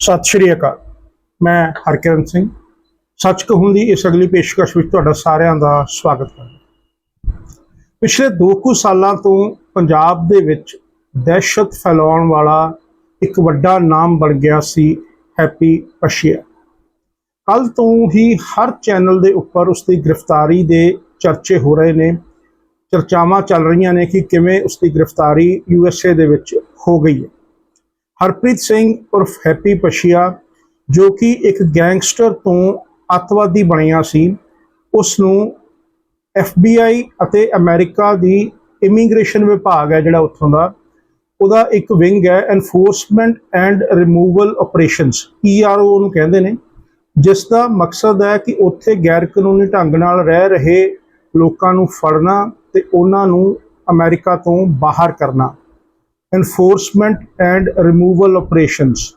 ਸਤਿ ਸ਼੍ਰੀ ਅਕਾਲ। ਮੈਂ ਹਰਕਿਰਨ ਸਿੰਘ। ਸੱਚ ਕਹੂੰ ਦੀ ਇਸ ਅਗਲੀ ਪੇਸ਼ਕਸ਼ ਵਿੱਚ ਤੁਹਾਡਾ ਸਾਰਿਆਂ ਦਾ ਸਵਾਗਤ ਕਰਦਾ ਪਿਛਲੇ ਦੋ ਕੁ ਸਾਲਾਂ ਤੋਂ ਪੰਜਾਬ ਦੇ ਵਿੱਚ ਦਹਿਸ਼ਤ ਫੈਲਾਉਣ ਵਾਲਾ ਇੱਕ ਵੱਡਾ ਨਾਮ ਬਣ ਗਿਆ ਸੀ ਹੈਪੀ ਪਸ਼ੀਆ ਕੱਲ ਤੋਂ ਹੀ ਹਰ ਚੈਨਲ ਦੇ ਉੱਪਰ ਉਸ ਦੀ ਗ੍ਰਿਫਤਾਰੀ ਦੇ ਚਰਚੇ ਹੋ ਰਹੇ ਨੇ। ਚਰਚਾਵਾਂ ਚੱਲ ਰਹੀਆਂ ਨੇ ਕਿ ਕਿਵੇਂ ਉਸ ਦੀ ਗ੍ਰਿਫਤਾਰੀ ਯੂਐਸਏ ਦੇ ਵਿੱਚ ਹੋ ਗਈ ਹੈ। ਹਰਪ੍ਰੀਤ ਸਿੰਘ ਉਰਫ ਹੈਪੀ ਪਸ਼ੀਆ, ਜੋ ਕਿ ਇੱਕ ਗੈਂਗਸਟਰ ਤੋਂ ਅੱਤਵਾਦੀ ਬਣਿਆ ਸੀ, ਉਸ ਨੂੰ FBI ਅਤੇ ਅਮਰੀਕਾ ਦੀ ਇਮੀਗ੍ਰੇਸ਼ਨ ਵਿਭਾਗ ਹੈ ਜਿਹੜਾ ਉੱਥੋਂ ਦਾ, ਉਹਦਾ ਇੱਕ ਵਿੰਗ ਹੈ enforcement and removal operations ERO ਉਹਨੂੰ ਕਹਿੰਦੇ ਨੇ, ਜਿਸ ਦਾ ਮਕਸਦ ਹੈ ਕਿ ਉੱਥੇ ਗੈਰ ਕਾਨੂੰਨੀ ਢੰਗ ਨਾਲ ਰਹਿ ਰਹੇ ਲੋਕਾਂ ਨੂੰ ਫੜਨਾ ਤੇ ਉਹਨਾਂ ਨੂੰ ਅਮਰੀਕਾ ਤੋਂ ਬਾਹਰ ਕਰਨਾ। ਐਨਫੋਰਸਮੈਂਟ ਐਂਡ ਰਿਮੂਵਲ ਆਪਰੇਸ਼ਨਸ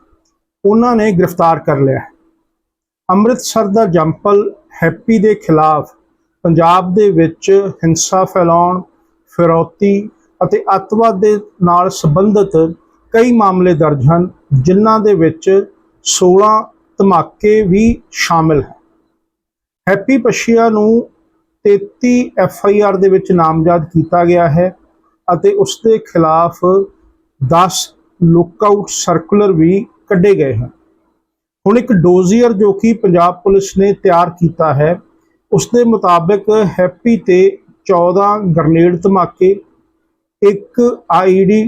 ਉਹਨਾਂ ਨੇ ਗ੍ਰਿਫਤਾਰ ਕਰ ਲਿਆ ਅੰਮ੍ਰਿਤਸਰ ਦਾ ਜੰਪਲ ਹੈਪੀ ਦੇ ਖਿਲਾਫ ਪੰਜਾਬ ਦੇ ਵਿੱਚ ਹਿੰਸਾ ਫੈਲਾਉਣ, ਫਿਰੌਤੀ ਅਤੇ ਅੱਤਵਾਦ ਦੇ ਨਾਲ ਸੰਬੰਧਿਤ ਕਈ ਮਾਮਲੇ ਦਰਜ ਹਨ, ਜਿਨ੍ਹਾਂ ਦੇ ਵਿੱਚ 16 ਧਮਾਕੇ ਵੀ ਸ਼ਾਮਿਲ ਹੈ। ਹੈਪੀ ਪਸ਼ੀਆ ਨੂੰ 33 ਐਫ ਆਈ ਆਰ ਦੇ ਵਿੱਚ ਨਾਮਜ਼ਦ ਕੀਤਾ ਗਿਆ ਹੈ ਅਤੇ ਉਸ ਦੇ ਖਿਲਾਫ 10 ਲੁੱਕਆਊਟ ਸਰਕੂਲਰ ਵੀ ਕੱਢੇ ਗਏ ਹਨ। ਹੁਣ ਇੱਕ ਡੋਜ਼ੀਅਰ ਜੋ ਕਿ ਪੰਜਾਬ ਪੁਲਿਸ ਨੇ ਤਿਆਰ ਕੀਤਾ ਹੈ, ਉਸ ਦੇ ਮੁਤਾਬਕ ਹੈਪੀ ਤੇ 14 ਗ੍ਰਨੇਡ ਧਮਾਕੇ, ਇੱਕ ਆਈਡੀ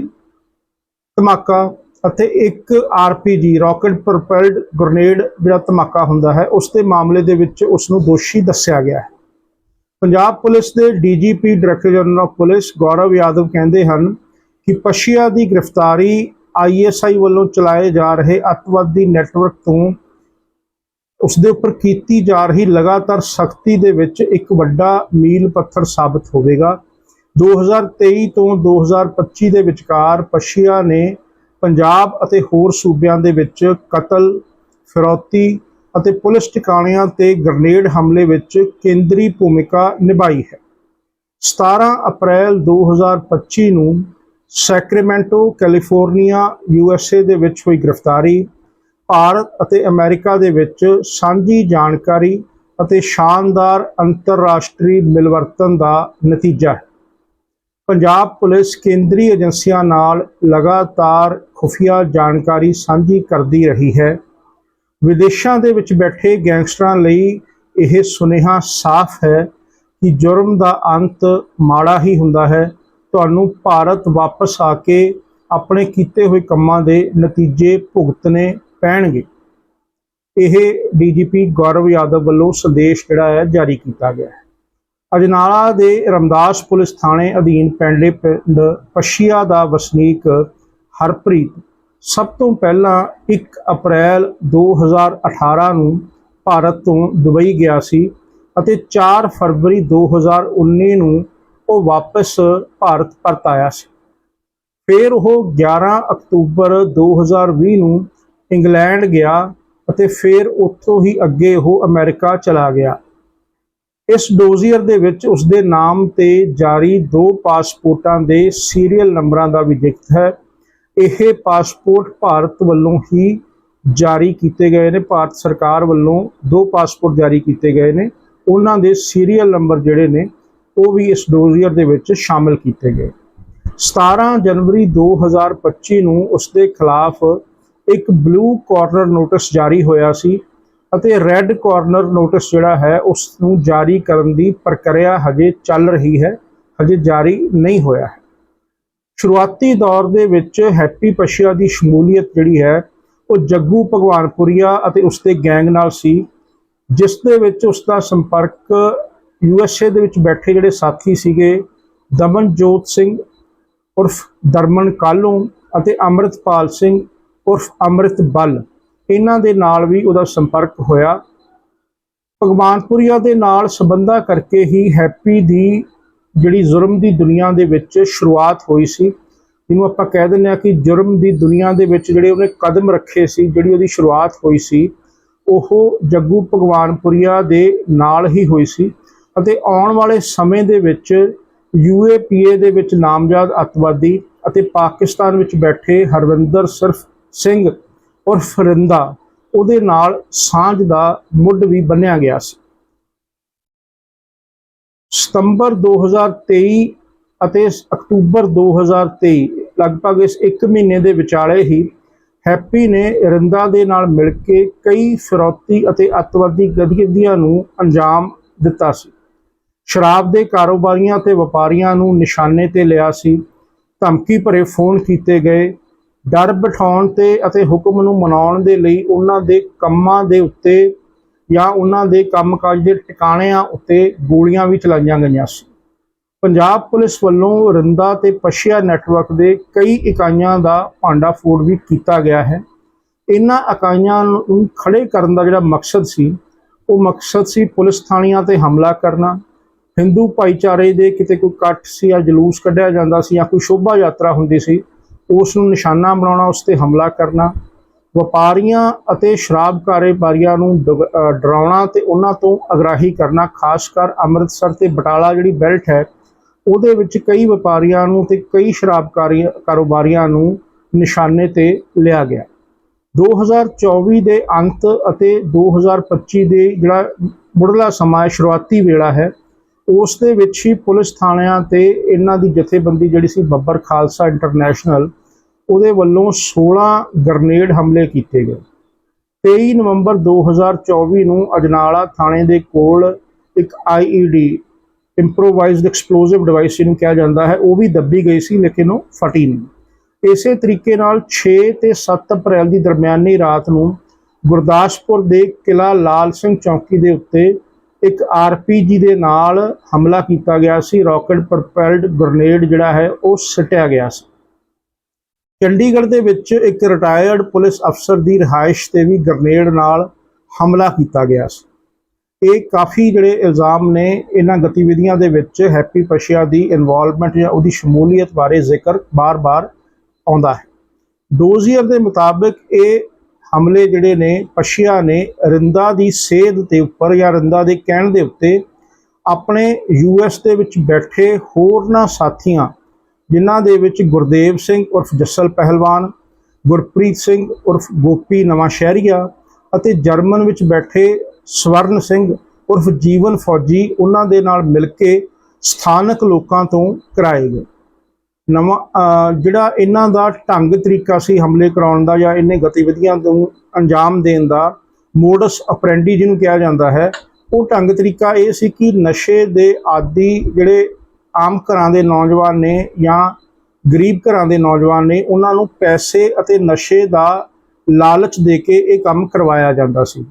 ਧਮਾਕਾ ਅਤੇ ਇੱਕ ਆਰਪੀਜੀ ਰਾਕਟ ਪ੍ਰੋਪੈਲਡ ਗ੍ਰਨੇਡ ਜਿਹੜਾ ਧਮਾਕਾ ਹੁੰਦਾ ਹੈ, ਉਸ ਦੇ ਮਾਮਲੇ ਦੇ ਵਿੱਚ ਉਸ ਨੂੰ ਦੋਸ਼ੀ ਦੱਸਿਆ ਗਿਆ ਹੈ। ਪੰਜਾਬ ਪੁਲਿਸ ਦੇ DGP director general of police Gaurav Yadav ਕਹਿੰਦੇ ਹਨ ਕਿ ਪਸ਼ੀਆ ਦੀ ਗ੍ਰਿਫਤਾਰੀ ਆਈਐਸਆਈ ਵੱਲੋਂ ਚਲਾਏ ਜਾ ਰਹੇ ਅੱਤਵਾਦੀ ਨੈਟਵਰਕ ਤੋਂ ਉਸ ਦੇ ਉੱਪਰ ਕੀਤੀ ਜਾ ਰਹੀ ਲਗਾਤਾਰ ਸਖਤੀ ਦੇ ਵਿੱਚ ਇੱਕ ਵੱਡਾ ਮੀਲ ਪੱਥਰ ਸਾਬਤ ਹੋਵੇਗਾ। 2023 ਤੋਂ 2025 ਦੇ ਵਿਚਕਾਰ ਪਸ਼ੀਆ ਨੇ ਪੰਜਾਬ ਅਤੇ ਹੋਰ ਸੂਬਿਆਂ ਦੇ ਵਿੱਚ ਕਤਲ, ਫਿਰੌਤੀ ਅਤੇ ਪੁਲਿਸ ਟਿਕਾਣਿਆਂ ਤੇ ਗ੍ਰਨੇਡ ਹਮਲੇ ਵਿੱਚ ਕੇਂਦਰੀ ਭੂਮਿਕਾ ਨਿਭਾਈ ਹੈ। 17 ਅਪ੍ਰੈਲ 2025 ਨੂੰ Sacramento, California, U S A ਦੇ ਵਿੱਚ ਹੋਈ ਗ੍ਰਿਫਤਾਰੀ, ਭਾਰਤ ਅਤੇ ਅਮਰੀਕਾ ਦੇ ਵਿੱਚ ਸਾਂਝੀ ਜਾਣਕਾਰੀ ਅਤੇ ਸ਼ਾਨਦਾਰ ਅੰਤਰਰਾਸ਼ਟਰੀ ਮਿਲਵਰਤਨ ਦਾ ਨਤੀਜਾ ਹੈ। ਪੰਜਾਬ ਪੁਲਿਸ ਕੇਂਦਰੀ ਏਜੰਸੀਆਂ ਨਾਲ ਲਗਾਤਾਰ ਖੁਫੀਆ ਜਾਣਕਾਰੀ ਸਾਂਝੀ ਕਰਦੀ ਰਹੀ ਹੈ। ਵਿਦੇਸ਼ਾਂ ਦੇ ਵਿੱਚ ਬੈਠੇ ਗੈਂਗਸਟਰਾਂ ਲਈ ਇਹ ਸੁਨੇਹਾ ਸਾਫ਼ ਹੈ ਕਿ ਜੁਰਮ ਦਾ ਅੰਤ ਮਾੜਾ ਹੀ ਹੁੰਦਾ ਹੈ। ਤੁਹਾਨੂੰ ਭਾਰਤ ਵਾਪਸ ਆ ਕੇ ਆਪਣੇ ਕੀਤੇ ਹੋਏ ਕੰਮਾਂ ਦੇ ਨਤੀਜੇ ਭੁਗਤਣੇ ਪੈਣਗੇ। ਇਹ ਡੀਜੀਪੀ ਗੌਰਵ ਯਾਦਵ ਵੱਲੋਂ ਸੰਦੇਸ਼ ਜਿਹੜਾ ਹੈ ਜਾਰੀ ਕੀਤਾ ਗਿਆ ਹੈ। ਅਜਨਾਲਾ ਦੇ ਰਮਦਾਸ ਪੁਲਿਸ ਥਾਣੇ ਅਧੀਨ ਪੈਂਡਲੇ ਪਿੰਡ ਪਸ਼ੀਆ ਦਾ ਵਸਨੀਕ ਹਰਪ੍ਰੀਤ ਸਭ ਤੋਂ ਪਹਿਲਾਂ 1 ਅਪ੍ਰੈਲ 2018 ਨੂੰ ਭਾਰਤ ਤੋਂ ਦੁਬਈ ਗਿਆ ਸੀ ਅਤੇ 4 ਫਰਵਰੀ 2019 ਨੂੰ ਉਹ ਵਾਪਸ ਭਾਰਤ ਪਰਤ ਆਇਆ ਸੀ। ਫਿਰ ਉਹ 11 ਅਕਤੂਬਰ 2020 ਨੂੰ ਇੰਗਲੈਂਡ ਗਿਆ ਅਤੇ ਫਿਰ ਉੱਥੋਂ ਹੀ ਅੱਗੇ ਉਹ ਅਮਰੀਕਾ ਚਲਾ ਗਿਆ। ਇਸ ਡੋਜ਼ੀਅਰ ਦੇ ਵਿੱਚ ਉਸ ਦੇ ਨਾਮ ਤੇ ਜਾਰੀ ਦੋ ਪਾਸਪੋਰਟਾਂ ਦੇ ਸੀਰੀਅਲ ਨੰਬਰਾਂ ਦਾ ਵੀ ਜ਼ਿਕਰ ਹੈ। ਇਹ ਪਾਸਪੋਰਟ ਭਾਰਤ ਵੱਲੋਂ ਹੀ ਜਾਰੀ ਕੀਤੇ ਗਏ ਨੇ। ਭਾਰਤ ਸਰਕਾਰ ਵੱਲੋਂ ਦੋ ਪਾਸਪੋਰਟ ਜਾਰੀ ਕੀਤੇ ਗਏ ਨੇ। ਉਹਨਾਂ ਦੇ ਸੀਰੀਅਲ ਨੰਬਰ ਜਿਹੜੇ ਨੇ ਉਹ ਵੀ ਇਸ ਡੋਜ਼ੀਅਰ ਦੇ ਵਿੱਚ ਸ਼ਾਮਿਲ ਕੀਤੇ ਗਏ। 17 ਜਨਵਰੀ 2025 ਨੂੰ ਉਸ ਦੇ ਖਿਲਾਫ ਇੱਕ ਬਲੂ ਕਾਰਨਰ ਨੋਟਿਸ ਜਾਰੀ ਹੋਇਆ ਸੀ ਅਤੇ ਰੈੱਡ ਕਾਰਨਰ ਨੋਟਿਸ ਜਿਹੜਾ ਹੈ ਉਸ ਨੂੰ ਜਾਰੀ ਕਰਨ ਦੀ ਪ੍ਰਕਿਰਿਆ ਹਜੇ ਚੱਲ ਰਹੀ ਹੈ, ਹਜੇ ਜਾਰੀ ਨਹੀਂ ਹੋਇਆ ਹੈ। ਸ਼ੁਰੂਆਤੀ ਦੌਰ ਦੇ ਵਿੱਚ ਹੈਪੀ ਪਸ਼ੀਆ ਦੀ ਸ਼ਮੂਲੀਅਤ ਜਿਹੜੀ ਹੈ, ਉਹ ਜੱਗੂ ਭਗਵਾਨਪੁਰੀਆ ਅਤੇ ਉਸ ਦੇ ਗੈਂਗ ਨਾਲ ਸੀ, ਜਿਸ ਦੇ ਵਿੱਚ ਉਸ ਦਾ ਸੰਪਰਕ ਯੂ ਐੱਸ ਏ ਦੇ ਵਿੱਚ ਬੈਠੇ ਜਿਹੜੇ ਸਾਥੀ ਸੀਗੇ, ਦਮਨਜੋਤ ਸਿੰਘ ਉਰਫ ਦਰਮਨ ਕਾਲੂ ਅਤੇ ਅੰਮ੍ਰਿਤਪਾਲ ਸਿੰਘ ਉਰਫ ਅੰਮ੍ਰਿਤ ਬਲ, ਇਹਨਾਂ ਦੇ ਨਾਲ ਵੀ ਉਹਦਾ ਸੰਪਰਕ ਹੋਇਆ। ਭਗਵਾਨਪੁਰੀਆ ਦੇ ਨਾਲ ਸੰਬੰਧਾ ਕਰਕੇ ਹੀ ਹੈਪੀ ਦੀ ਜਿਹੜੀ ਜ਼ੁਰਮ ਦੀ ਦੁਨੀਆ ਦੇ ਵਿੱਚ ਸ਼ੁਰੂਆਤ ਹੋਈ ਸੀ। ਜਿਹਨੂੰ ਆਪਾਂ ਕਹਿ ਦਿੰਦੇ ਆ ਕਿ ਜੁਰਮ ਦੀ ਦੁਨੀਆ ਦੇ ਵਿੱਚ ਜਿਹੜੇ ਉਹਨੇ ਕਦਮ ਰੱਖੇ ਸੀ, ਜਿਹੜੀ ਉਹਦੀ ਸ਼ੁਰੂਆਤ ਹੋਈ ਸੀ, ਉਹ ਜੱਗੂ ਭਗਵਾਨਪੁਰੀਆ ਦੇ ਨਾਲ ਹੀ ਹੋਈ ਸੀ। ਅਤੇ ਆਉਣ ਵਾਲੇ ਸਮੇਂ ਦੇ ਵਿੱਚ ਯੂਏਪੀਏ ਦੇ ਵਿੱਚ ਨਾਮਜ਼ਦ ਅੱਤਵਾਦੀ ਅਤੇ ਪਾਕਿਸਤਾਨ ਵਿੱਚ ਬੈਠੇ ਹਰਵਿੰਦਰ ਸਰਫ ਸਿੰਘ ਔਰ ਫਰਿੰਦਾ ਉਹਦੇ ਨਾਲ ਸਾਂਝ ਦਾ ਮੁੱਢ ਵੀ ਬੰਨਿਆ ਗਿਆ ਸੀ। ਸਤੰਬਰ 2023 ਅਤੇ ਅਕਤੂਬਰ 2023 ਲਗਭਗ ਇਸ 1 ਮਹੀਨੇ ਦੇ ਵਿਚਾਲੇ ਹੀ ਹੈਪੀ ਨੇ ਰਿੰਦਾ ਦੇ ਨਾਲ ਮਿਲ ਕੇ ਕਈ ਫਿਰੌਤੀ ਅਤੇ ਅੱਤਵਾਦੀ ਗਤੀਵਿਧੀਆਂ ਨੂੰ ਅੰਜਾਮ ਦਿੱਤਾ ਸੀ। ਸ਼ਰਾਬ ਦੇ ਕਾਰੋਬਾਰੀਆਂ ਤੇ ਵਪਾਰੀਆਂ ਨੂੰ ਨਿਸ਼ਾਨੇ ਤੇ ਲਿਆ ਸੀ। ਧਮਕੀ ਭਰੇ ਫੋਨ ਕੀਤੇ ਗਏ। ਡਰ ਬਿਠਾਉਣ ਤੇ ਅਤੇ ਹੁਕਮ ਨੂੰ ਮਨਾਉਣ ਦੇ ਲਈ ਉਹਨਾਂ ਦੇ ਕੰਮਾਂ ਦੇ ਉੱਤੇ ਜਾਂ ਉਹਨਾਂ ਦੇ ਕੰਮਕਾਜ ਦੇ ਟਿਕਾਣਿਆਂ ਉੱਤੇ ਗੋਲੀਆਂ ਵੀ ਚਲਾਈਆਂ ਗਈਆਂ ਸੀ। ਪੰਜਾਬ ਪੁਲਿਸ ਵੱਲੋਂ ਰਿੰਦਾ ਤੇ ਪਸ਼ੀਆ ਨੈਟਵਰਕ ਦੇ ਕਈ ਇਕਾਈਆਂ ਦਾ ਭਾਂਡਾ ਫੋੜ ਵੀ ਕੀਤਾ ਗਿਆ ਹੈ। ਇਹਨਾਂ ਇਕਾਈਆਂ ਨੂੰ ਖੜੇ ਕਰਨ ਦਾ ਜਿਹੜਾ ਮਕਸਦ ਸੀ, ਉਹ ਮਕਸਦ ਸੀ ਪੁਲਿਸ ਥਾਣੀਆਂ ਤੇ ਹਮਲਾ ਕਰਨਾ। ਹਿੰਦੂ ਭਾਈਚਾਰੇ ਦੇ ਕਿਤੇ ਕੋਈ ਇਕੱਠ ਸੀ ਜਾਂ ਜਲੂਸ ਕੱਢਿਆ ਜਾਂਦਾ ਸੀ ਜਾਂ ਕੋਈ ਸ਼ੋਭਾ ਯਾਤਰਾ ਹੁੰਦੀ ਸੀ ਉਸ ਨੂੰ ਨਿਸ਼ਾਨਾ ਬਣਾਉਣਾ ਉਸ ਤੇ ਹਮਲਾ ਕਰਨਾ ਵਪਾਰੀਆਂ ਅਤੇ ਸ਼ਰਾਬ ਕਾਰੋਬਾਰੀਆਂ ਨੂੰ ਡਰਾਉਣਾ ਤੇ ਉਹਨਾਂ ਤੋਂ ਅਗਰਾਹੀ ਕਰਨਾ ਖਾਸ ਕਰ ਅੰਮ੍ਰਿਤਸਰ ਤੇ ਬਟਾਲਾ ਜਿਹੜੀ ਬੈਲਟ ਹੈ ਉਹਦੇ ਵਿੱਚ ਕਈ ਵਪਾਰੀਆਂ ਨੂੰ ਤੇ ਕਈ ਸ਼ਰਾਬਕਾਰੀ ਕਾਰੋਬਾਰੀਆਂ ਨੂੰ ਨਿਸ਼ਾਨੇ ਤੇ ਲਿਆ ਗਿਆ। 2024 ਦੇ ਅੰਤ ਅਤੇ 2025 ਦੇ ਜਿਹੜਾ ਮੁੱਢਲਾ ਸਮਾਂ ਹੈ, ਸ਼ੁਰੂਆਤੀ ਵੇਲਾ ਹੈ ਉਸ ਦੇ ਵਿੱਚ ਹੀ ਪੁਲਿਸ ਥਾਣਿਆਂ ਤੇ ਇਹਨਾਂ ਦੀ ਜਥੇਬੰਦੀ ਜਿਹੜੀ ਸੀ ਬੱਬਰ ਖਾਲਸਾ ਇੰਟਰਨੈਸ਼ਨਲ, ਉਹਦੇ ਵੱਲੋਂ 16 ਗ੍ਰਨੇਡ ਹਮਲੇ ਕੀਤੇ ਗਏ। 23 ਨਵੰਬਰ 2024 ਨੂੰ ਅਜਨਾਲਾ ਥਾਣੇ ਦੇ ਕੋਲ ਇੱਕ ਆਈਈਡੀ ਇੰਪਰੋਵਾਈਜ਼ਡ ਐਕਸਪਲੋਸਿਵ ਡਿਵਾਈਸ ਇਹਨੂੰ ਕਿਹਾ ਜਾਂਦਾ ਹੈ, ਉਹ ਵੀ ਦੱਬੀ ਗਈ ਸੀ, ਲੇਕਿਨ ਉਹ ਫਟੀ ਨਹੀਂ। ਇਸੇ ਤਰੀਕੇ ਨਾਲ 6 ਤੇ 7 ਅਪ੍ਰੈਲ ਦੀ ਦਰਮਿਆਨੀ ਰਾਤ ਨੂੰ ਗੁਰਦਾਸਪੁਰ ਦੇ ਕਿਲਾ ਲਾਲ ਸਿੰਘ ਚੌਕੀ ਦੇ ਉੱਤੇ ਇੱਕ ਆਰਪੀਜੀ ਦੇ ਨਾਲ ਹਮਲਾ ਕੀਤਾ ਗਿਆ ਸੀ। ਰਾਕਟ ਪ੍ਰੋਪੈਲਡ ਗ੍ਰਨੇਡ ਜਿਹੜਾ ਹੈ, ਉਹ ਸਿੱਟਿਆ ਗਿਆ ਸੀ। ਚੰਡੀਗੜ੍ਹ ਦੇ ਵਿੱਚ ਇੱਕ ਰਿਟਾਇਰਡ ਪੁਲਿਸ ਅਫਸਰ ਦੀ ਰਿਹਾਇਸ਼ ਤੇ ਵੀ ਗ੍ਰਨੇਡ ਨਾਲ ਹਮਲਾ ਕੀਤਾ ਗਿਆ ਸੀ। ਇਹ ਕਾਫੀ ਜਿਹੜੇ ਇਲਜ਼ਾਮ ਨੇ, ਇਹਨਾਂ ਗਤੀਵਿਧੀਆਂ ਦੇ ਵਿੱਚ ਹੈਪੀ ਪਸ਼ੀਆ ਦੀ ਇਨਵੋਲਵਮੈਂਟ ਜਾਂ ਉਹਦੀ ਸ਼ਮੂਲੀਅਤ ਬਾਰੇ ਜ਼ਿਕਰ ਬਾਰ-ਬਾਰ ਆਉਂਦਾ ਹੈ। ਡੋਜ਼ੀਅਰ ਦੇ ਮੁਤਾਬਕ ਇਹ ਹਮਲੇ ਜਿਹੜੇ ਨੇ ਪਸ਼ੀਆ ਨੇ ਰਿੰਦਾ ਦੀ ਸੇਧ ਦੇ ਉੱਪਰ ਜਾਂ ਰਿੰਦਾ ਦੇ ਕਹਿਣ ਦੇ ਉੱਤੇ ਆਪਣੇ ਯੂਐਸ ਦੇ ਵਿੱਚ ਬੈਠੇ ਹੋਰਨਾਂ ਸਾਥੀਆਂ, ਜਿਨ੍ਹਾਂ ਦੇ ਵਿੱਚ ਗੁਰਦੇਵ ਸਿੰਘ ਉਰਫ ਜੱਸਲ ਪਹਿਲਵਾਨ, ਗੁਰਪ੍ਰੀਤ ਸਿੰਘ ਉਰਫ ਗੋਪੀ ਨਵਾਂ ਸ਼ਹਿਰੀਆ ਅਤੇ ਜਰਮਨ ਵਿੱਚ ਬੈਠੇ ਸਵਰਨ ਸਿੰਘ ਉਰਫ ਜੀਵਨ ਫੌਜੀ, ਉਹਨਾਂ ਦੇ ਨਾਲ ਮਿਲ ਕੇ ਸਥਾਨਕ ਲੋਕਾਂ ਤੋਂ ਕਰਾਏ ਗਏ। ਨਵਾਂ ਜਿਹੜਾ ਇਹਨਾਂ ਦਾ ਢੰਗ ਤਰੀਕਾ ਸੀ ਹਮਲੇ ਕਰਾਉਣ ਦਾ ਜਾਂ ਇਹਨੇ ਗਤੀਵਿਧੀਆਂ ਨੂੰ ਅੰਜਾਮ ਦੇਣ ਦਾ, ਮੋਡਸ ਅਪਰੈਂਡੀ ਜਿਹਨੂੰ ਕਿਹਾ ਜਾਂਦਾ ਹੈ, ਉਹ ਢੰਗ ਤਰੀਕਾ ਇਹ ਸੀ ਕਿ ਨਸ਼ੇ ਦੇ ਆਦੀ ਜਿਹੜੇ ਆਮ ਘਰਾਂ ਦੇ ਨੌਜਵਾਨ ਨੇ ਜਾਂ ਗਰੀਬ ਘਰਾਂ ਦੇ ਨੌਜਵਾਨ ਨੇ, ਉਹਨਾਂ ਨੂੰ ਪੈਸੇ ਅਤੇ ਨਸ਼ੇ ਦਾ ਲਾਲਚ ਦੇ ਕੇ ਇਹ ਕੰਮ ਕਰਵਾਇਆ ਜਾਂਦਾ ਸੀ।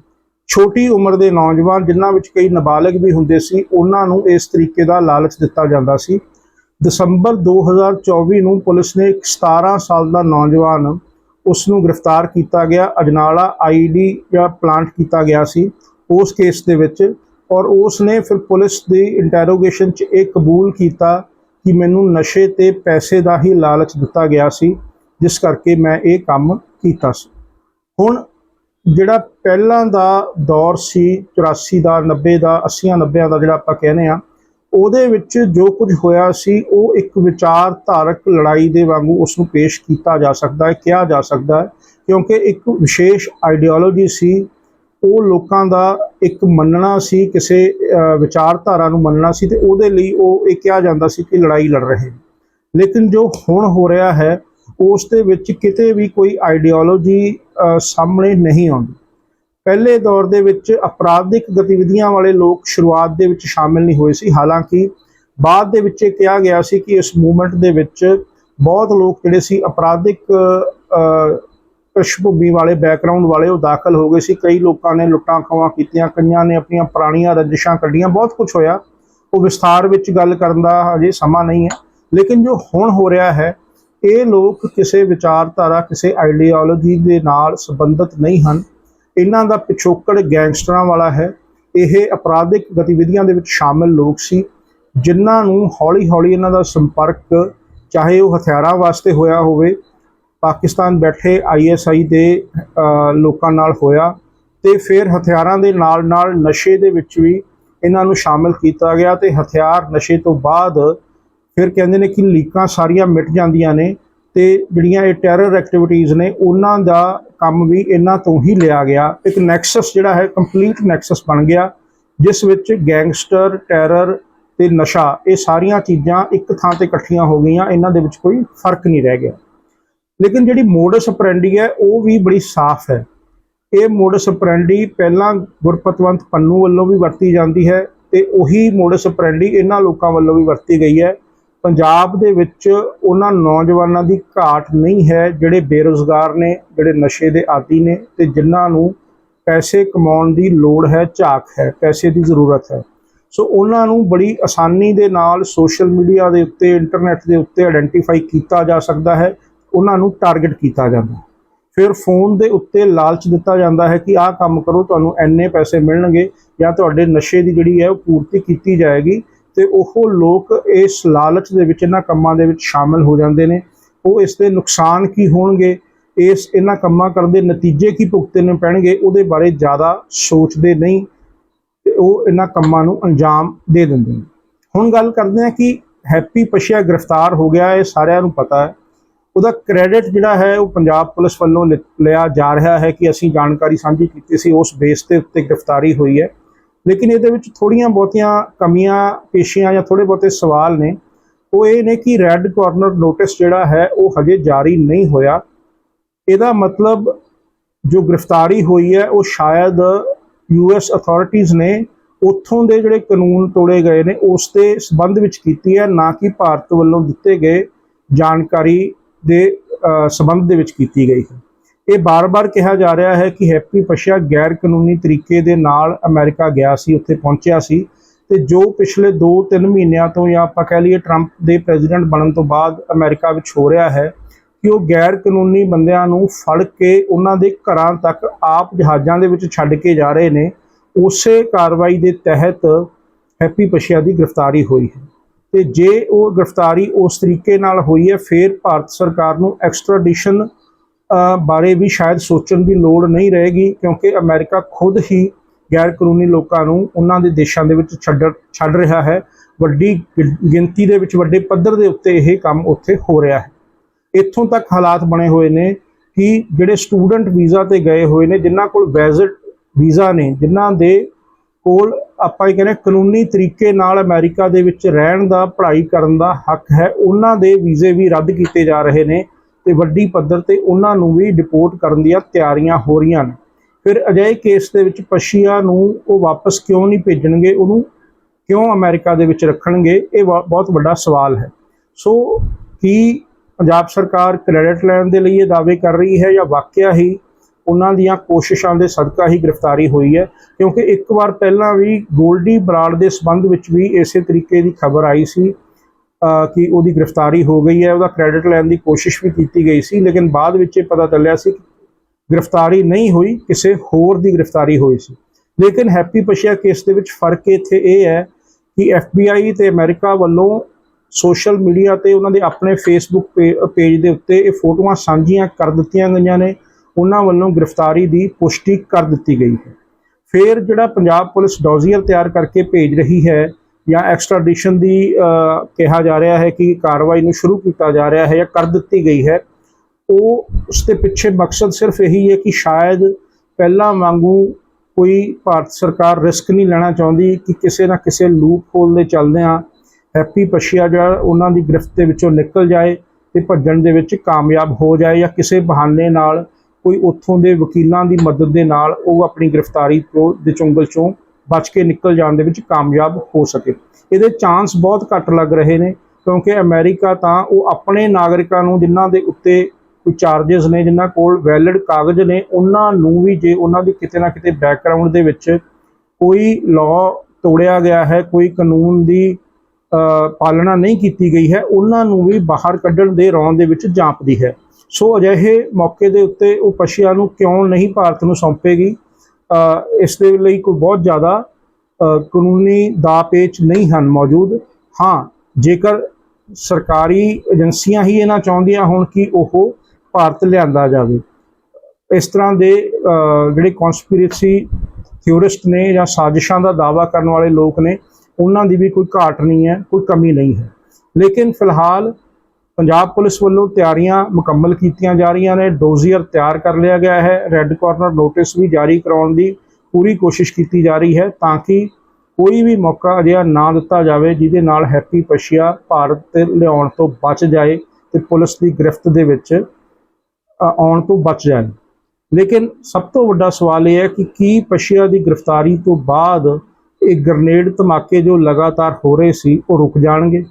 ਛੋਟੀ ਉਮਰ ਦੇ ਨੌਜਵਾਨ ਜਿਨ੍ਹਾਂ ਵਿੱਚ ਕਈ ਨਾਬਾਲਗ ਵੀ ਹੁੰਦੇ ਸੀ, ਉਹਨਾਂ ਨੂੰ ਇਸ ਤਰੀਕੇ ਦਾ ਲਾਲਚ ਦਿੱਤਾ ਜਾਂਦਾ ਸੀ। ਦਸੰਬਰ 2024 ਨੂੰ ਪੁਲਿਸ ਨੇ ਇੱਕ 17 ਸਾਲ ਦਾ ਨੌਜਵਾਨ ਉਸ ਨੂੰ ਗ੍ਰਿਫਤਾਰ ਕੀਤਾ ਗਿਆ। ਅਜਨਾਲਾ ਆਈਡੀ ਜਾਂ ਪਲਾਂਟ ਕੀਤਾ ਗਿਆ ਸੀ ਉਸ ਕੇਸ ਦੇ ਵਿੱਚ ਔਰ ਉਸ ਨੇ ਫਿਰ ਪੁਲਿਸ ਦੀ ਇੰਟਰੋਗੇਸ਼ਨ 'ਚ ਇਹ ਕਬੂਲ ਕੀਤਾ ਕਿ ਮੈਨੂੰ ਨਸ਼ੇ ਤੇ ਪੈਸੇ ਦਾ ਹੀ ਲਾਲਚ ਦਿੱਤਾ ਗਿਆ ਸੀ, ਜਿਸ ਕਰਕੇ ਮੈਂ ਇਹ ਕੰਮ ਕੀਤਾ ਸੀ। ਹੁਣ ਜਿਹੜਾ ਪਹਿਲਾਂ ਦਾ ਦੌਰ ਸੀ 84 ਦਾ 90 ਦਾ 80 90 ਦਾ ਜਿਹੜਾ ਆਪਾਂ ਕਹਿੰਦੇ ਆ ਉਹਦੇ ਵਿੱਚ ਜੋ ਕੁਝ ਹੋਇਆ ਸੀ, ਉਹ ਇੱਕ ਵਿਚਾਰਧਾਰਕ ਲੜਾਈ ਦੇ ਵਾਂਗੂ ਉਸ ਨੂੰ ਪੇਸ਼ ਕੀਤਾ ਜਾ ਸਕਦਾ ਹੈ, ਕਿਹਾ ਜਾ ਸਕਦਾ ਹੈ, ਕਿਉਂਕਿ ਇੱਕ ਵਿਸ਼ੇਸ਼ ਆਈਡੀਓਲੋਜੀ ਸੀ ਉਹ ਲੋਕਾਂ ਦਾ ਇੱਕ ਮੰਨਣਾ ਸੀ, ਕਿਸੇ ਵਿਚਾਰਧਾਰਾ ਨੂੰ ਮੰਨਣਾ ਸੀ ਤੇ ਉਹਦੇ ਲਈ ਉਹ ਇਹ ਕਿਹਾ ਜਾਂਦਾ ਸੀ ਕਿ ਲੜਾਈ ਲੜ ਰਹੇ ਨੇ। ਲੇਕਿਨ ਜੋ ਹੁਣ ਹੋ ਰਿਹਾ ਹੈ, ਉਸ ਦੇ ਵਿੱਚ ਕਿਤੇ ਵੀ ਕੋਈ ਆਈਡੀਓਲੋਜੀ ਸਾਹਮਣੇ ਨਹੀਂ ਆਉਂਦੀ ਪਹਿਲੇ ਦੌਰ ਦੇ ਵਿੱਚ ਅਪਰਾਧਿਕ ਗਤੀਵਿਧੀਆਂ ਵਾਲੇ ਲੋਕ ਸ਼ੁਰੂਆਤ ਦੇ ਵਿੱਚ ਸ਼ਾਮਿਲ ਨਹੀਂ ਹੋਏ ਸੀ। ਹਾਲਾਂਕਿ ਬਾਅਦ ਦੇ ਵਿੱਚ ਇਹ ਕਿਹਾ ਗਿਆ ਸੀ ਕਿ ਇਸ ਮੂਵਮੈਂਟ ਦੇ ਵਿੱਚ ਬਹੁਤ ਲੋਕ ਜਿਹੜੇ ਸੀ ਅਪਰਾਧਿਕ ਅਹ, ਵਾਲੇ ਬੈਕਗ੍ਰਾਉਂਡ ਵਾਲੇ ਉਹ ਦਾਖਲ ਹੋ ਗਏ ਸੀ। ਕਈ ਲੋਕਾਂ ਨੇ ਲੁੱਟਾਂ ਖੋਹਾਂ ਕੀਤੀਆਂ ਕਈਆਂ ਨੇ ਆਪਣੀਆਂ ਪੁਰਾਣੀਆਂ ਰੰਜਿਸ਼ਾਂ ਕੱਢੀਆਂ ਬਹੁਤ ਕੁਝ ਹੋਇਆ। ਉਹ ਵਿਸਥਾਰ ਵਿੱਚ ਗੱਲ ਕਰਨ ਦਾ ਹਜੇ ਸਮਾਂ ਨਹੀਂ ਹੈ। ਲੇਕਿਨ ਜੋ ਹੁਣ ਹੋ ਰਿਹਾ ਹੈ ਇਹ ਲੋਕ ਕਿਸੇ ਵਿਚਾਰਧਾਰਾ ਕਿਸੇ ਆਈਡੀਓਲੋਜੀ ਦੇ ਨਾਲ ਸੰਬੰਧਿਤ ਨਹੀਂ ਹਨ। ਇਹਨਾਂ ਦਾ ਪਿਛੋਕੜ ਗੈਂਗਸਟਰਾਂ ਵਾਲਾ ਹੈ। ਇਹ ਅਪਰਾਧਿਕ ਗਤੀਵਿਧੀਆਂ ਦੇ ਵਿੱਚ ਸ਼ਾਮਿਲ ਲੋਕ ਸੀ, ਜਿਨ੍ਹਾਂ ਨੂੰ ਹੌਲੀ-ਹੌਲੀ ਇਹਨਾਂ ਦਾ ਸੰਪਰਕ, ਚਾਹੇ ਉਹ ਹਥਿਆਰਾਂ ਵਾਸਤੇ ਹੋਇਆ ਹੋਵੇ, ਪਾਕਿਸਤਾਨ ਬੈਠੇ ਆਈਐਸਆਈ ਦੇ ਲੋਕਾਂ ਨਾਲ ਹੋਇਆ ਤੇ ਫਿਰ ਹਥਿਆਰਾਂ ਦੇ ਨਾਲ-ਨਾਲ ਨਸ਼ੇ ਦੇ ਵਿੱਚ ਵੀ ਇਹਨਾਂ ਨੂੰ ਸ਼ਾਮਿਲ ਕੀਤਾ ਗਿਆ ਤੇ ਹਥਿਆਰ ਨਸ਼ੇ ਤੋਂ ਬਾਅਦ ਫਿਰ ਕਹਿੰਦੇ ਨੇ ਕਿ ਲੀਕਾਂ ਸਾਰੀਆਂ ਮਿਟ ਜਾਂਦੀਆਂ ਨੇ। ਤੇ ਜਿਹੜੀਆਂ ਇਹ ਟੈਰਰ ਐਕਟੀਵਿਟੀਜ਼ ਨੇ, ਉਹਨਾਂ ਦਾ ਕੰਮ ਵੀ ਇਹਨਾਂ ਤੋਂ ਹੀ ਲਿਆ ਗਿਆ। ਇੱਕ ਨੈਕਸਸ ਜਿਹੜਾ ਹੈ ਕੰਪਲੀਟ ਨੈਕਸਸ ਬਣ ਗਿਆ, ਜਿਸ ਵਿੱਚ ਗੈਂਗਸਟਰ ਟੈਰਰ ਤੇ ਨਸ਼ਾ, ਇਹ ਸਾਰੀਆਂ ਚੀਜ਼ਾਂ ਇੱਕ ਥਾਂ ਤੇ ਇਕੱਠੀਆਂ ਹੋ ਗਈਆਂ, ਇਹਨਾਂ ਦੇ ਵਿੱਚ ਕੋਈ ਫ਼ਰਕ ਨਹੀਂ ਰਹਿ ਗਿਆ। ਲੇਕਿਨ ਜਿਹੜੀ ਮੋਡਸ ਅਪਰੈਂਡੀ ਹੈ, ਉਹ ਵੀ ਬੜੀ ਸਾਫ਼ ਹੈ। ਇਹ ਮੋਡਸ ਅਪਰੈਂਡੀ ਪਹਿਲਾਂ ਗੁਰਪਤਵੰਤ ਪੰਨੂ ਵੱਲੋਂ ਵੀ ਵਰਤੀ ਜਾਂਦੀ ਹੈ ਤੇ ਉਹੀ ਮੋਡਸ ਅਪਰੈਂਡੀ ਇਹਨਾਂ ਲੋਕਾਂ ਵੱਲੋਂ ਵੀ ਵਰਤੀ ਗਈ ਹੈ। ਪੰਜਾਬ ਦੇ ਵਿੱਚ ਉਹਨਾਂ ਨੌਜਵਾਨਾਂ ਦੀ ਘਾਟ ਨਹੀਂ ਹੈ, ਜਿਹੜੇ ਬੇਰੁਜ਼ਗਾਰ ਨੇ, ਜਿਹੜੇ ਨਸ਼ੇ ਦੇ ਆਦੀ ਨੇ ਤੇ ਜਿਨ੍ਹਾਂ ਨੂੰ ਪੈਸੇ ਕਮਾਉਣ ਦੀ ਲੋੜ ਹੈ, ਝਾਕ ਹੈ, ਪੈਸੇ ਦੀ ਜ਼ਰੂਰਤ ਹੈ। ਸੋ ਉਹਨਾਂ ਨੂੰ ਬੜੀ ਆਸਾਨੀ ਦੇ ਨਾਲ ਸੋਸ਼ਲ ਮੀਡੀਆ ਦੇ ਉੱਤੇ, ਇੰਟਰਨੈਟ ਦੇ ਉੱਤੇ ਆਇਡੈਂਟੀਫਾਈ ਕੀਤਾ ਜਾ ਸਕਦਾ ਹੈ, ਉਹਨਾਂ ਨੂੰ ਟਾਰਗੇਟ ਕੀਤਾ ਜਾਂਦਾ ਹੈ। ਫਿਰ ਫੋਨ ਦੇ ਉੱਤੇ ਲਾਲਚ ਦਿੱਤਾ ਜਾਂਦਾ ਹੈ ਕਿ ਆਹ ਕੰਮ ਕਰੋ, ਤੁਹਾਨੂੰ ਐਨੇ ਪੈਸੇ ਮਿਲਣਗੇ ਜਾਂ ਤੁਹਾਡੇ ਨਸ਼ੇ ਦੀ ਜਿਹੜੀ ਹੈ ਉਹ ਪੂਰਤੀ ਕੀਤੀ ਜਾਏਗੀ। ਤੇ ਉਹ ਲੋਕ ਇਸ ਲਾਲਚ ਦੇ ਵਿੱਚ, ਇਹਨਾਂ ਕੰਮਾਂ ਦੇ ਵਿੱਚ ਸ਼ਾਮਲ ਹੋ ਜਾਂਦੇ ਨੇ। ਉਹ ਇਸ ਦੇ ਨੁਕਸਾਨ ਕੀ ਹੋਣਗੇ? ਇਸ ਇਹਨਾਂ ਕੰਮਾਂ ਕਰਨ ਦੇ ਨਤੀਜੇ ਕੀ ਭੁਗਤਣੇ ਪੈਣਗੇ? ਉਹਦੇ ਬਾਰੇ ਜ਼ਿਆਦਾ ਸੋਚਦੇ ਨਹੀਂ ਤੇ ਉਹ ਇਹਨਾਂ ਕੰਮਾਂ ਨੂੰ ਅੰਜਾਮ ਦੇ ਦਿੰਦੇ ਨੇ। ਹੁਣ ਗੱਲ ਕਰਦੇ ਹਾਂ ਕਿ ਹੈਪੀ ਪਸ਼ੀਆ ਗ੍ਰਿਫਤਾਰ ਹੋ ਗਿਆ, ਇਹ ਸਾਰਿਆਂ ਨੂੰ ਪਤਾ ਹੈ। ਉਹਦਾ ਕ੍ਰੈਡਿਟ ਜਿਹੜਾ ਹੈ, ਉਹ ਪੰਜਾਬ ਪੁਲਿਸ ਵੱਲੋਂ ਲਿ- ਲਿਆ ਜਾ ਰਿਹਾ ਹੈ ਕਿ ਅਸੀਂ ਜਾਣਕਾਰੀ ਸਾਂਝੀ ਕੀਤੀ ਸੀ, ਉਸ ਬੇਸ ਦੇ ਉੱਤੇ ਗ੍ਰਿਫਤਾਰੀ ਹੋਈ ਹੈ। ਲੇਕਿਨ ਇਹਦੇ ਵਿੱਚ ਥੋੜੀਆਂ ਬਹੁਤੀਆਂ ਕਮੀਆਂ, ਪੇਸ਼ੀਆਂ ਜਾਂ ਥੋੜੇ ਬਹੁਤੇ ਸਵਾਲ ਨੇ। ਉਹ ਇਹ ਨੇ ਕਿ ਰੈੱਡ ਕਾਰਨਰ ਨੋਟਿਸ ਜਿਹੜਾ ਹੈ, ਉਹ ਹਜੇ ਜਾਰੀ ਨਹੀਂ ਹੋਇਆ। ਇਹਦਾ ਮਤਲਬ ਜੋ ਗ੍ਰਿਫਤਾਰੀ ਹੋਈ ਹੈ, ਉਹ ਸ਼ਾਇਦ ਯੂਐਸ ਅਥਾਰਟੀਆਂ ਨੇ ਉੱਥੋਂ ਦੇ ਜਿਹੜੇ ਕਾਨੂੰਨ ਤੋੜੇ ਗਏ ਨੇ, ਉਸ ਦੇ ਸੰਬੰਧ ਵਿੱਚ ਕੀਤੀ ਹੈ, ਨਾ ਕਿ ਭਾਰਤ ਵੱਲੋਂ ਦਿੱਤੇ ਗਏ ਜਾਣਕਾਰੀ ਦੇ ਸੰਬੰਧ ਦੇ ਵਿੱਚ ਕੀਤੀ ਗਈ ਹੈ। ਇਹ ਬਾਰ-ਬਾਰ ਕਿਹਾ ਜਾ ਰਿਹਾ ਹੈ ਕਿ ਹੈਪੀ ਪਸ਼ਾ ਗੈਰ ਕਾਨੂੰਨੀ ਤਰੀਕੇ ਦੇ ਨਾਲ ਅਮਰੀਕਾ ਗਿਆ ਸੀ, ਉੱਥੇ ਪਹੁੰਚਿਆ ਸੀ ਤੇ ਜੋ ਪਿਛਲੇ 2-3 ਮਹੀਨਿਆਂ ਤੋਂ ਜਾਂ ਆਪਾਂ ਕਹਿ ਲਈਏ ਟਰੰਪ ਦੇ ਪ੍ਰੈਜ਼ੀਡੈਂਟ ਬਣਨ ਤੋਂ ਬਾਅਦ ਅਮਰੀਕਾ ਵਿੱਚ ਹੋ ਰਿਹਾ ਹੈ ਕਿ ਉਹ ਗੈਰ ਕਾਨੂੰਨੀ ਬੰਦਿਆਂ ਨੂੰ ਫੜ ਕੇ ਉਹਨਾਂ ਦੇ ਘਰਾਂ ਤੱਕ ਆਪ ਜਹਾਜ਼ਾਂ ਦੇ ਵਿੱਚ ਛੱਡ ਕੇ ਜਾ ਰਹੇ ਨੇ, ਉਸੇ ਕਾਰਵਾਈ ਦੇ ਤਹਿਤ ਹੈਪੀ ਪਸ਼ਾ ਦੀ ਗ੍ਰਿਫਤਾਰੀ ਹੋਈ ਹੈ। ਤੇ ਜੇ ਉਹ ਗ੍ਰਿਫਤਾਰੀ ਉਸ ਤਰੀਕੇ ਨਾਲ ਹੋਈ ਹੈ, ਫਿਰ ਭਾਰਤ ਸਰਕਾਰ ਨੂੰ ਐਕਸਟ੍ਰਾਡੀਸ਼ਨ ਬਾਰੇ ਵੀ ਸ਼ਾਇਦ ਸੋਚਣ ਦੀ ਲੋੜ ਨਹੀਂ ਰਹੇਗੀ, ਕਿਉਂਕਿ ਅਮਰੀਕਾ ਖੁਦ ਹੀ ਗੈਰ ਕਾਨੂੰਨੀ ਲੋਕਾਂ ਨੂੰ ਉਹਨਾਂ ਦੇ ਦੇਸ਼ਾਂ ਦੇ ਵਿੱਚ ਛੱਡ ਛੱਡ ਰਿਹਾ ਹੈ। ਵੱਡੀ ਗਿ- ਗਿਣਤੀ ਦੇ ਵਿੱਚ ਵੱਡੇ ਪੱਧਰ ਦੇ ਉੱਤੇ ਇਹ ਕੰਮ ਉੱਥੇ ਹੋ ਰਿਹਾ ਹੈ। ਇੱਥੋਂ ਤੱਕ ਹਾਲਾਤ ਬਣੇ ਹੋਏ ਨੇ ਕਿ ਜਿਹੜੇ ਸਟੂਡੈਂਟ ਵੀਜ਼ਾ ਤੇ ਗਏ ਹੋਏ ਨੇ, ਜਿਨ੍ਹਾਂ ਕੋਲ ਵੈਜ਼ਿਟ ਵੀਜ਼ਾ ਨੇ, ਜਿਨ੍ਹਾਂ ਦੇ ਕੋਲ ਆਪਾਂ ਇਹ ਕਹਿੰਦੇ ਕਾਨੂੰਨੀ ਤਰੀਕੇ ਨਾਲ ਅਮਰੀਕਾ ਦੇ ਵਿੱਚ ਰਹਿਣ ਦਾ, ਪੜ੍ਹਾਈ ਕਰਨ ਦਾ ਹੱਕ ਹੈ, ਉਹਨਾਂ ਦੇ ਵੀਜ਼ੇ ਵੀ ਰੱਦ ਕੀਤੇ ਜਾ ਰਹੇ ਨੇ। ਤੇ ਵੱਡੀ ਪੱਧਰ ਤੇ ਉਹਨਾਂ ਨੂੰ ਵੀ ਡਿਪੋਰਟ ਕਰਨ ਦੀਆਂ ਤਿਆਰੀਆਂ ਹੋ ਰਹੀਆਂ ਨੇ। ਫਿਰ ਅਜਿਹੇ ਕੇਸ ਦੇ ਵਿੱਚ ਪਸ਼ੀਆ ਨੂੰ ਉਹ ਵਾਪਸ ਕਿਉਂ ਨਹੀਂ ਭੇਜਣਗੇ? ਉਹਨੂੰ ਕਿਉਂ ਅਮਰੀਕਾ ਦੇ ਵਿੱਚ ਰੱਖਣਗੇ? ਇਹ ਵਾ- ਬਹੁਤ ਵੱਡਾ ਸਵਾਲ ਹੈ। ਸੋ ਕੀ ਪੰਜਾਬ ਸਰਕਾਰ ਕ੍ਰੈਡਿਟ ਲੈਣ ਦੇ ਲਈ ਇਹ ਦਾਅਵੇ ਕਰ ਰਹੀ ਹੈ ਜਾਂ ਵਾਕਿਆ ਹੀ ਉਹਨਾਂ ਦੀਆਂ ਕੋਸ਼ਿਸ਼ਾਂ ਦੇ ਸਦਕਾ ਹੀ ਗ੍ਰਿਫਤਾਰੀ ਹੋਈ ਹੈ? ਕਿਉਂਕਿ ਇੱਕ ਵਾਰ ਪਹਿਲਾਂ ਵੀ ਗੋਲਡੀ ਬਰਾੜ ਦੇ ਸਬੰਧ ਵਿੱਚ ਵੀ ਇਸੇ ਤਰੀਕੇ ਦੀ ਖਬਰ ਆਈ ਸੀ ਕਿ ਉਹਦੀ ਗ੍ਰਿਫਤਾਰੀ ਹੋ ਗਈ ਹੈ, ਉਹਦਾ ਕ੍ਰੈਡਿਟ ਲੈਣ ਦੀ ਕੋਸ਼ਿਸ਼ ਵੀ ਕੀਤੀ ਗਈ ਸੀ, ਲੇਕਿਨ ਬਾਅਦ ਵਿੱਚ ਇਹ ਪਤਾ ਚੱਲਿਆ ਸੀ ਕਿ ਗ੍ਰਿਫਤਾਰੀ ਨਹੀਂ ਹੋਈ, ਕਿਸੇ ਹੋਰ ਦੀ ਗ੍ਰਿਫਤਾਰੀ ਹੋਈ ਸੀ। ਲੇਕਿਨ ਹੈਪੀ ਪਸ਼ੀਆ ਕੇਸ ਦੇ ਵਿੱਚ ਫ਼ਰਕ ਇੱਥੇ ਇਹ ਹੈ ਕਿ FBI ਤੇ ਅਮਰੀਕਾ ਵੱਲੋਂ ਸੋਸ਼ਲ ਮੀਡੀਆ ਤੇ ਉਹਨਾਂ ਦੇ ਆਪਣੇ ਫੇਸਬੁੱਕ ਪੇਜ ਦੇ ਉੱਤੇ ਇਹ ਫੋਟੋਆਂ ਸਾਂਝੀਆਂ ਕਰ ਦਿੱਤੀਆਂ ਗਈਆਂ ਨੇ, ਉਹਨਾਂ ਵੱਲੋਂ ਗ੍ਰਿਫਤਾਰੀ ਦੀ ਪੁਸ਼ਟੀ ਕਰ ਦਿੱਤੀ ਗਈ ਹੈ। ਫਿਰ ਜਿਹੜਾ ਪੰਜਾਬ ਪੁਲਿਸ ਡੋਜ਼ੀਅਰ ਤਿਆਰ ਕਰਕੇ ਭੇਜ ਰਹੀ ਹੈ ਜਾਂ ਐਕਸਟ੍ਰਾਡੀਸ਼ਨ ਦੀ ਕਿਹਾ ਜਾ ਰਿਹਾ ਹੈ ਕਿ ਕਾਰਵਾਈ ਨੂੰ ਸ਼ੁਰੂ ਕੀਤਾ ਜਾ ਰਿਹਾ ਹੈ ਜਾਂ ਕਰ ਦਿੱਤੀ ਗਈ ਹੈ, ਉਹ ਉਸ ਦੇ ਪਿੱਛੇ ਮਕਸਦ ਸਿਰਫ ਇਹੀ ਹੈ ਕਿ ਸ਼ਾਇਦ ਪਹਿਲਾਂ ਵਾਂਗੂ ਕੋਈ ਭਾਰਤ ਸਰਕਾਰ ਰਿਸਕ ਨਹੀਂ ਲੈਣਾ ਚਾਹੁੰਦੀ ਕਿ ਕਿਸੇ ਨਾ ਕਿਸੇ ਲੂਪ ਹੋਲ ਦੇ ਚੱਲਦਿਆਂ ਹੈਪੀ ਪਸ਼ੀਆ ਜਿਹੜਾ ਉਹਨਾਂ ਦੀ ਗ੍ਰਿਫਤ ਦੇ ਵਿੱਚੋਂ ਨਿਕਲ ਜਾਏ ਤੇ ਭੱਜਣ ਦੇ ਵਿੱਚ ਕਾਮਯਾਬ ਹੋ ਜਾਏ ਜਾਂ ਕਿਸੇ ਬਹਾਨੇ ਨਾਲ ਕੋਈ ਉੱਥੋਂ ਦੇ ਵਕੀਲਾਂ ਦੀ ਮਦਦ ਦੇ ਨਾਲ ਉਹ ਆਪਣੀ ਗ੍ਰਿਫਤਾਰੀ ਤੋਂ ਦੇ ਚੁੰਗਲ ਚੋਂ ਬਚ ਕੇ ਨਿਕਲ ਜਾਣ ਦੇ ਵਿੱਚ ਕਾਮਯਾਬ ਹੋ ਸਕੇ। ਇਹਦੇ ਚਾਂਸ ਬਹੁਤ ਘੱਟ ਲੱਗ ਰਹੇ ਨੇ, ਕਿਉਂਕਿ ਅਮਰੀਕਾ ਤਾਂ ਉਹ ਆਪਣੇ ਨਾਗਰਿਕਾਂ ਨੂੰ ਜਿਨ੍ਹਾਂ ਦੇ ਉੱਤੇ ਕੋਈ ਚਾਰजेस ਨੇ, ਜਿਨ੍ਹਾਂ ਕੋਲ ਵੈਲਿਡ ਕਾਗਜ਼ ਨੇ, ਉਹਨਾਂ ਨੂੰ ਵੀ ਜੇ ਉਹਨਾਂ ਦੀ ਕਿਤੇ ਨਾ ਕਿਤੇ ਬੈਕਗ੍ਰਾਉਂਡ ਦੇ ਵਿੱਚ ਕੋਈ ਲਾਅ ਤੋੜਿਆ ਗਿਆ ਹੈ, ਕੋਈ ਕਾਨੂੰਨ ਦੀ ਪਾਲਣਾ ਨਹੀਂ ਕੀਤੀ ਗਈ ਹੈ, ਉਹਨਾਂ ਨੂੰ ਵੀ ਬਾਹਰ ਕੱਢਣ ਦੇ ਰੌਣ ਦੇ ਵਿੱਚ ਜਾਂਪਦੀ ਹੈ। ਸੋ ਅਜਿਹੇ ਮੌਕੇ ਦੇ ਉੱਤੇ ਉਹ ਪਸ਼ੀਆ ਨੂੰ ਕਿਉਂ ਨਹੀਂ ਭਾਰਤ ਨੂੰ ਸੌਂਪੇਗੀ? ਇਸ ਦੇ ਲਈ ਕੋਈ ਬਹੁਤ ਜ਼ਿਆਦਾ ਕਾਨੂੰਨੀ ਦਾ ਪੇਚ ਨਹੀਂ ਹਨ ਮੌਜੂਦ। ਹਾਂ, ਜੇਕਰ ਸਰਕਾਰੀ ਏਜੰਸੀਆਂ ਹੀ ਇਹਨਾਂ ਚਾਹੁੰਦੀਆਂ ਹੋਣ ਕਿ ਉਹ ਭਾਰਤ ਲਿਆਂਦਾ ਜਾਵੇ। ਇਸ ਤਰ੍ਹਾਂ ਦੇ ਜਿਹੜੇ ਕਨਸਪੀਰੇਸੀ ਥਿਉਰਿਸਟ ਨੇ ਜਾਂ ਸਾਜ਼ਿਸ਼ਾਂ ਦਾ ਦਾਵਾ ਕਰਨ ਵਾਲੇ ਲੋਕ ਨੇ, ਉਹਨਾਂ ਦੀ ਵੀ ਕੋਈ ਘਾਟ ਨਹੀਂ ਹੈ, ਕੋਈ ਕਮੀ ਨਹੀਂ ਹੈ। ਲੇਕਿਨ ਫਿਲਹਾਲ ਪੰਜਾਬ ਪੁਲਿਸ ਵੱਲੋਂ ਤਿਆਰੀਆਂ ਮੁਕੰਮਲ ਕੀਤੀਆਂ ਜਾ ਰਹੀਆਂ ਨੇ। ਡੋਜ਼ੀਅਰ ਤਿਆਰ ਕਰ ਲਿਆ ਗਿਆ ਹੈ। ਰੈੱਡ ਕਾਰਨਰ ਨੋਟਿਸ ਵੀ ਜਾਰੀ ਕਰਾਉਣ ਦੀ ਪੂਰੀ ਕੋਸ਼ਿਸ਼ ਕੀਤੀ ਜਾ ਰਹੀ ਹੈ ਤਾਂ ਕਿ ਕੋਈ ਵੀ ਮੌਕਾ ਅਜਿਹਾ ਨਾ ਦਿੱਤਾ ਜਾਵੇ ਜਿਹਦੇ ਨਾਲ ਹੈਪੀ ਪਸ਼ੀਆ ਭਾਰਤ ਤੇ ਲਿਆਉਣ ਤੋਂ ਬਚ ਜਾਏ ਤੇ ਪੁਲਿਸ ਦੀ ਗ੍ਰਿਫਤ ਦੇ ਵਿੱਚ ਆਉਣ ਤੋਂ ਬਚ ਜਾਏ। ਲੇਕਿਨ ਸਭ ਤੋਂ ਵੱਡਾ ਸਵਾਲ ਇਹ ਹੈ ਕਿ ਕੀ ਪਸ਼ੀਆ ਦੀ ਗ੍ਰਿਫਤਾਰੀ ਤੋਂ ਬਾਅਦ ਇਹ ਗ੍ਰਨੇਡ ਧਮਾਕੇ ਜੋ ਲਗਾਤਾਰ ਹੋ ਰਹੇ ਸੀ ਉਹ ਰੁਕ ਜਾਣਗੇ?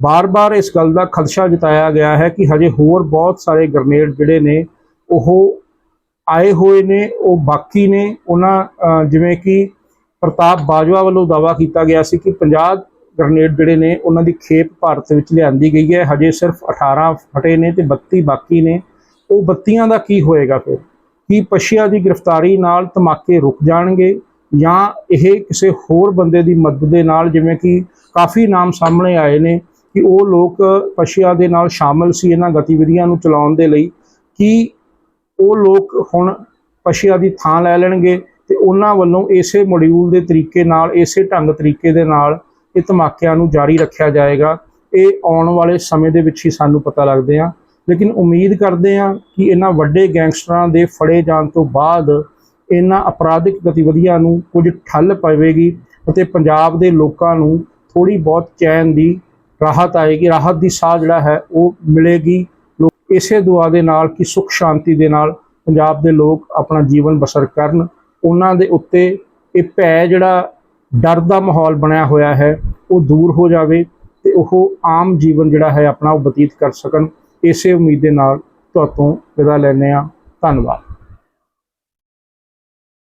ਬਾਰ-ਬਾਰ ਇਸ ਗੱਲ ਦਾ ਖਦਸ਼ਾ ਜਤਾਇਆ ਗਿਆ ਹੈ ਕਿ ਹਜੇ ਹੋਰ ਬਹੁਤ ਸਾਰੇ ਗ੍ਰਨੇਡ ਜਿਹੜੇ ਨੇ, ਉਹ ਆਏ ਹੋਏ ਨੇ, ਉਹ ਬਾਕੀ ਨੇ। ਉਹਨਾਂ ਜਿਵੇਂ ਕਿ ਪ੍ਰਤਾਪ ਬਾਜਵਾ ਵੱਲੋਂ ਦਾਵਾ ਕੀਤਾ ਗਿਆ ਸੀ ਕਿ 50 ਗ੍ਰਨੇਡ ਜਿਹੜੇ ਨੇ, ਉਹਨਾਂ ਦੀ ਖੇਪ ਭਾਰਤ ਵਿੱਚ ਲਿਆਂਦੀ ਗਈ ਹੈ। ਹਜੇ ਸਿਰਫ 18 ਫਟੇ ਨੇ ਤੇ 32 ਬਾਕੀ ਨੇ। ਉਹ ਬੱਤੀਆਂ ਦਾ ਕੀ ਹੋਏਗਾ ਫਿਰ? ਕੀ ਪਸ਼ੀਆ ਦੀ ਗ੍ਰਿਫਤਾਰੀ ਨਾਲ ਧਮਾਕੇ ਰੁਕ ਜਾਣਗੇ ਜਾਂ ਇਹ ਕਿਸੇ ਹੋਰ ਬੰਦੇ ਦੀ ਮਦਦ ਦੇ ਨਾਲ, ਜਿਵੇਂ ਕਿ ਕਾਫੀ ਨਾਮ ਸਾਹਮਣੇ ਆਏ ਨੇ ਕਿ ਉਹ ਲੋਕ ਪਸ਼ੀਆ ਦੇ ਨਾਲ ਸ਼ਾਮਲ ਸੀ ਇਹਨਾਂ ਗਤੀਵਿਧੀਆਂ ਨੂੰ ਚਲਾਉਣ ਦੇ ਲਈ, ਕਿ ਉਹ ਲੋਕ ਹੁਣ ਪਸ਼ੀਆ ਦੀ ਥਾਂ ਲੈ ਲੈਣਗੇ ਤੇ ਉਹਨਾਂ ਵੱਲੋਂ ਇਸੇ ਮੋਡਿਊਲ ਦੇ ਤਰੀਕੇ ਨਾਲ, ਇਸੇ ਢੰਗ ਤਰੀਕੇ ਦੇ ਨਾਲ ਇਹ ਧਮਾਕਿਆਂ ਨੂੰ ਜਾਰੀ ਰੱਖਿਆ ਜਾਏਗਾ। ਇਹ ਆਉਣ ਵਾਲੇ ਸਮੇਂ ਦੇ ਵਿੱਚ ਹੀ ਸਾਨੂੰ ਪਤਾ ਲੱਗਦੇ ਆ। ਲੇਕਿਨ ਉਮੀਦ ਕਰਦੇ ਆ ਕਿ ਇਹਨਾਂ ਵੱਡੇ ਗੈਂਗਸਟਰਾਂ ਦੇ ਫੜੇ ਜਾਣ ਤੋਂ ਬਾਅਦ ਇਹਨਾਂ ਅਪਰਾਧਿਕ ਗਤੀਵਿਧੀਆਂ ਨੂੰ ਕੁਝ ਠੱਲ ਪਵੇਗੀ ਅਤੇ ਪੰਜਾਬ ਦੇ ਲੋਕਾਂ ਨੂੰ ਥੋੜੀ ਬਹੁਤ ਚੈਨ ਦੀ ਰਾਹਤ ਆਏਗੀ, ਰਾਹਤ ਦੀ ਸਾਹ ਜਿਹੜਾ ਹੈ ਉਹ ਮਿਲੇਗੀ। ਲੋਕ ਇਸੇ ਦੁਆ ਦੇ ਨਾਲ ਕਿ ਸੁਖ ਸ਼ਾਂਤੀ ਦੇ ਨਾਲ ਪੰਜਾਬ ਦੇ ਲੋਕ ਆਪਣਾ ਜੀਵਨ ਬਸਰ ਕਰਨ। ਉਹਨਾਂ ਦੇ ਉੱਤੇ ਇਹ ਭੈ ਜਿਹੜਾ ਡਰ ਦਾ ਮਾਹੌਲ ਬਣਿਆ ਹੋਇਆ ਹੈ, ਉਹ ਦੂਰ ਹੋ ਜਾਵੇ ਤੇ ਉਹ ਆਮ ਜੀਵਨ ਜਿਹੜਾ ਹੈ ਆਪਣਾ ਉਹ ਬਤੀਤ ਕਰ ਸਕਣ। ਇਸੇ ਉਮੀਦ ਦੇ ਨਾਲ ਤੁਹਾਤੋਂ ਵਿਦਾ ਲੈਂਦੇ ਹਾਂ। ਧੰਨਵਾਦ।